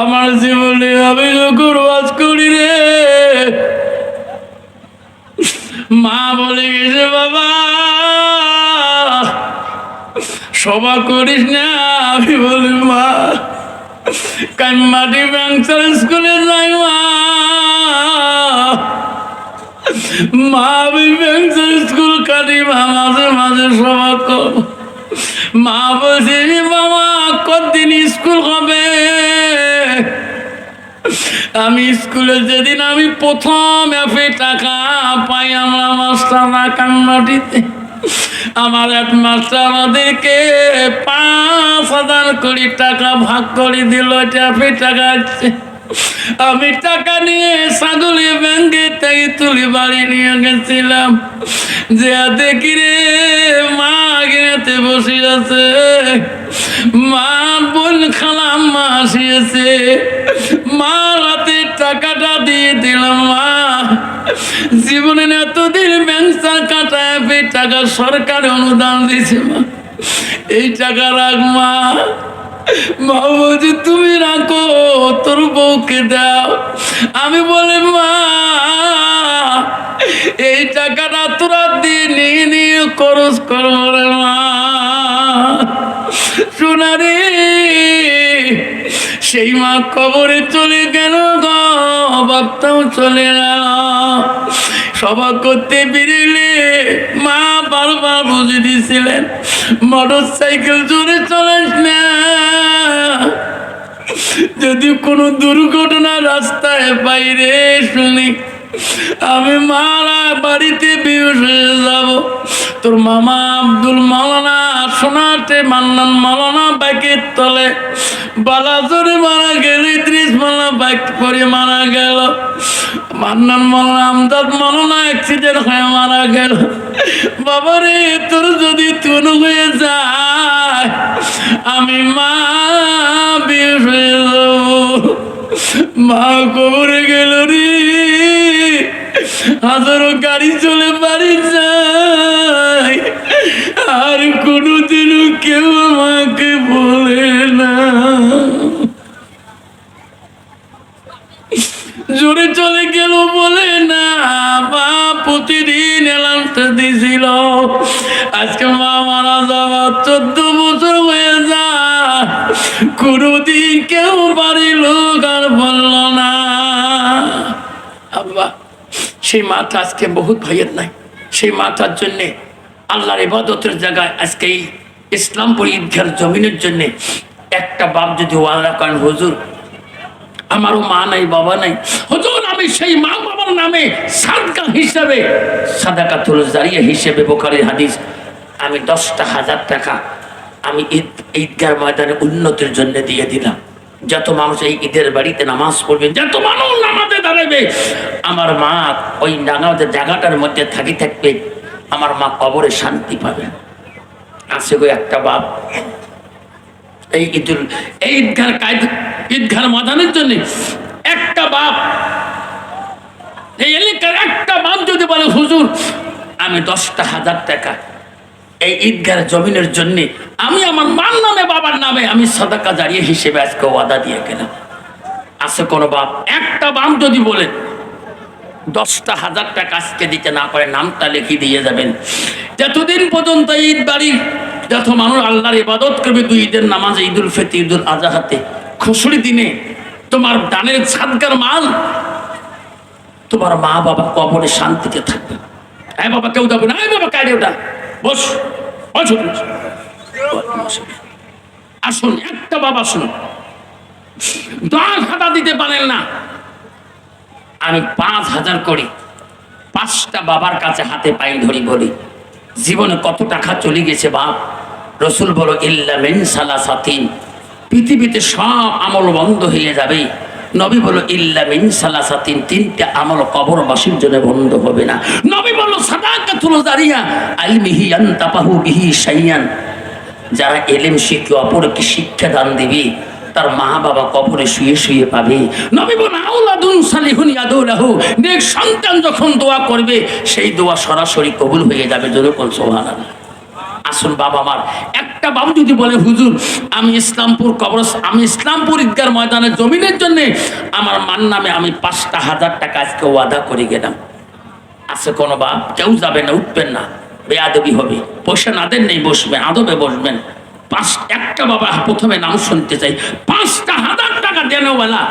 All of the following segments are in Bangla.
আমার জীবনে আমি যখন ওয়াজ করি রে। মা বলে গেছে, বাবা, সভা করিস না। আমি বলি, মা কানমাটি ব্যাংসার স্কুলে যাই, মা। মা আমি ব্যাংসার স্কুল, কাটি মা, মাঝে মাঝে সভা কর। মা বলছে, বাবা, কতদিন স্কুল হবে? আমি স্কুলে যেদিন আমি প্রথম অ্যাপে টাকা পাই, আমরা মাস্টার কান্নাটিতে আমার এক মাস্টার আমাদেরকে পাঁচ হাজার কোটি টাকা ভাগ করে দিল ট্যাপে টাকা আমি টাকা নিয়ে ছাগলি ব্যাংকে থেকে তুলি বাড়ি নিয়ে গেছিলাম। যে দেখি রে, মা গিনাতে বসে আছে। মা বোন খালাম মা আসিয়েছে। মা, রাতে টাকাটা দিয়ে দিলাম, মা। জীবনে এতদিন ব্যবসা কাটায় এই টাকা সরকার অনুদান দিয়েছে, মা। এই টাকা রাখ, মা। মা তুমি রাখো, তোর বউকে দাও। আমি বলি, মা, এই টাকাটা তোরা দিয়ে নিয়ে নিয়ে খরচ করব রে মা। সোনারে সেই মা কবরে চলে গেল বাপটাও চলে গেল সভা করতে বেরিয়ে মা বারবার বুঝে দিয়েছিলেন মোটর সাইকেল জোরে চলেস না। যদি কোনো দুর্ঘটনা রাস্তায় বাইরে শুনি আমি মারা বাড়িতে বিহুশ হয়ে যাব। তোর মামা আব্দুল মালানা, সোনাতে মান্নান মালানা বাইকের তলে। বালাজরে মারা গেল ত্রিশ মালা বাইক করে মারা গেল। মান্নান মালানা আমদাদ মালানা অ্যাক্সিডেন্ট হয়ে মারা গেল। বাবারে, তোর যদি তুন হয়ে যায়, আমি মা বিহুশ হয়ে মা কবরে গেল রে। হাজারো গাড়ি চলে বাড়ি গেল বলে, না বা, প্রতিদিন দিছিল। আজকে মা মারা যাওয়া চোদ্দ বছর হয়ে যা কোনোদিন কেউ লোক আর বলল না। আব্বা, সেই মাটা আজকে বহুত ভাইয়ের নাই। সেই মাটার জন্যে আল্লাহর ইবাদতের জায়গায় আজকে এই ইসলামপুর ঈদগার জমিনের জন্যে একটা বাপ যদি আমারও মা নাই, বাবা নাই। হুজুর আমি সেই মা বাবার নামে সাদকা হিসাবে সাদাকা তুলজারিয়া হিসেবে বোখারির হাদিস, আমি দশটা হাজার টাকা আমি ঈদ ঈদগার ময়দানে উন্নতির জন্য দিয়ে দিলাম। যত মানুষ এই ঈদের বাড়িতে নামাজ পড়বে, যত মানুষ নামাজে দাঁড়াবে, আমার মা ওই নামাজের জায়গাটার মধ্যে থাকি থাকবে, আমার মা কবরে শান্তি পাবে। আছে গো একটা বাপ, এই ঈদুল, এই ঈদগার ঈদগার মাদানের জন্য একটা বাপ এই এলাকার একটা বাপ যদি বলে, হুজুর, আমি দশটা হাজার টাকা এই ঈদগার জমিনের জন্য, আমি আমার মার নামে, বাবার নামে, আমি সাদাকা জারিয়ে হিসেবে আজকে ওয়াদা দিয়ে গেলাম। আছে কোনো বাপ? একটা বাপ যদি বলেন দশটা হাজার টাকা আজকে দিতে না পারে, নামটা লিখে দিয়ে যাবেন। যতদিন পর্যন্ত ঈদ বাড়ি, যত মানুষ আল্লাহর ইবাদত করবে, দুই ঈদের নামাজ, ঈদুল ফিতর, ঈদুল আজহাতে খুশরি দিনে তোমার দানের সাদগার মাল তোমার মা বাবা কবরে শান্তিতে থাকবে। হ্যাঁ বাবা কেউ যাবে না বাবা কাটে ওটা বস বস বস। আসুন, একটা বাবা শুনুন দশ হাজার দিতে পারেন না। আমি পাঁচ হাজার করি। পাঁচটা বাবার কাছে হাতে পায়ে ধরি বলি, জীবনে কত টাকা চলে গেছে বাপ? রসুল বলো, ইল্লা মেন সালা সাথিন পৃথিবীতে সব আমল বন্ধ হয়ে যাবে। নবী বলো ইল্লা মিন সালাসাতিন, তিনটা আমল কবর কবরবাসীর জন্য বন্ধ হবে না। নবী বলো সাদাকাতুল জারিয়া আলমিহি আনতাপাহু বিহি শাইয়ান। যারা এলেম শিখে অপরকে শিক্ষা দান দিবে, তার মা বাবা কবরে শুয়ে শুয়ে পাবে। নবী বলেন আউলাদুন সালিহুন ইয়াদুলাহু। নেক সন্তান যখন দোয়া করবে, সেই দোয়া সরাসরি কবুল হয়ে যাবে যখন সুবহানাল্লাহ। আসুন বাবা আমার। একটা বাবু যদি বলে হুজুর আমি ইসলামপুর কবর আমি ইসলামপুর ঈদগার ময়দানের জমিনের জন্য আমার মান নামে আমি পাঁচটা হাজার টাকা আজকে ওয়াদা করে গেলাম। আছে কোনো বাপ? কেউ যাবে না উঠবেন না। বেয়াদবি হবে। পয়সা না দেন নেই বসবেন আদবে বসবেন। পাঁচ একটা বাবা প্রথমে নাম শুনতে চাই। পাঁচটা হাজার টাকা দেন বেলা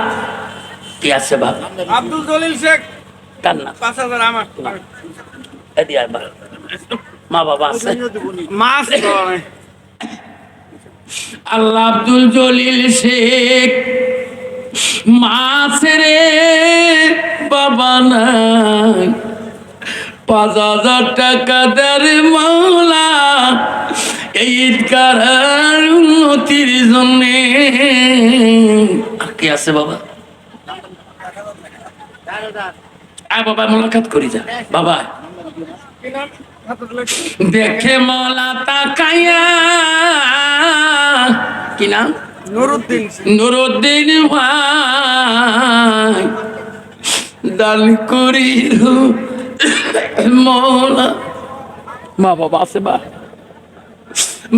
কি আছে বাপ? আব্দুল জলিল শেখ। কার না পাঁচ হাজার আমার। মা বাবা আছে। মাছ আল্লাহ আব্দুল জলিল শেখ মাছ রে বাবা নাই। পাঁচ হাজার টাকা দেয় মাওলা এই ঈদগার উন্নতির জন্যে। আর কে আছে বাবা? আয় বাবা মোলাকাত করি যা। বাবা। দেখে মলা তাকাইয়া কি নাম? নুরুদ্দিন। নুরুদ্দিন ভাই দান করিল মৌলা। মা বাবা আছে বা?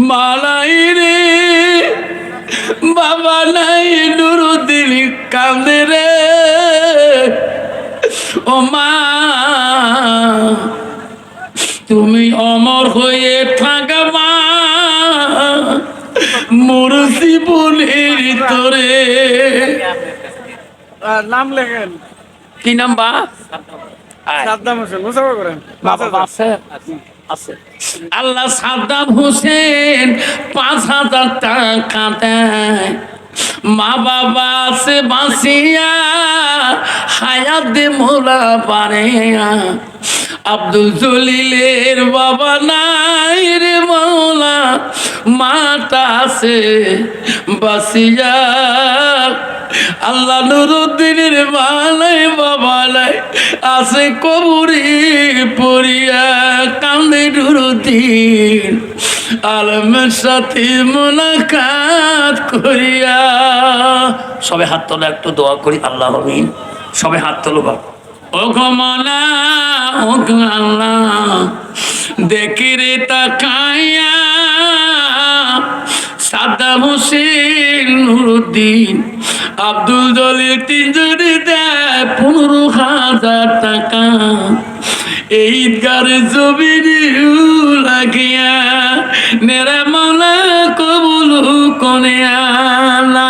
মালাই রে বাবা নাই নুরুদ্দিন কান্দে রে। ও মা তুমি অমর হয়ে থাকবা মুরসি বলির তোরে নাম লেখেন। কি নাম বা? সাদ্দাম হোসেন মুসাফা করেন। বাবা আছে আছে। আল্লাহ সাদ্দাম হোসেন পাঁচ হাজার টাকা দেয়। মা বাবা আছে বাঁচিয়া হায়াত দে মোলা পারে আব্দুল জলিলের বাবা নাই রে মৌলা, মাতা আছে বাসিয়া। আল্লাহ নুরুদ্দিনের মালাই বাবালাই আছে কবুরি পড়িয়া। কান্দে নুরুদ্দিন, আলমের সাথে মোলাকাত করিয়া। সবে হাত তোলা, একটু দোয়া করি, আল্লাহ সবে হাত তোলো বাবা ও গমলা ও গো আল্লাহ, দেখি রে তাকাইয়া সাদ্দাম হোসেন নুরুদ্দিন, আব্দুল জলিল তিনজনে দেয় পনেরো হাজার টাকা। এই ঈদগার জমিনে লাগিয়া নেরা মাওলা কবুল কোনে আলা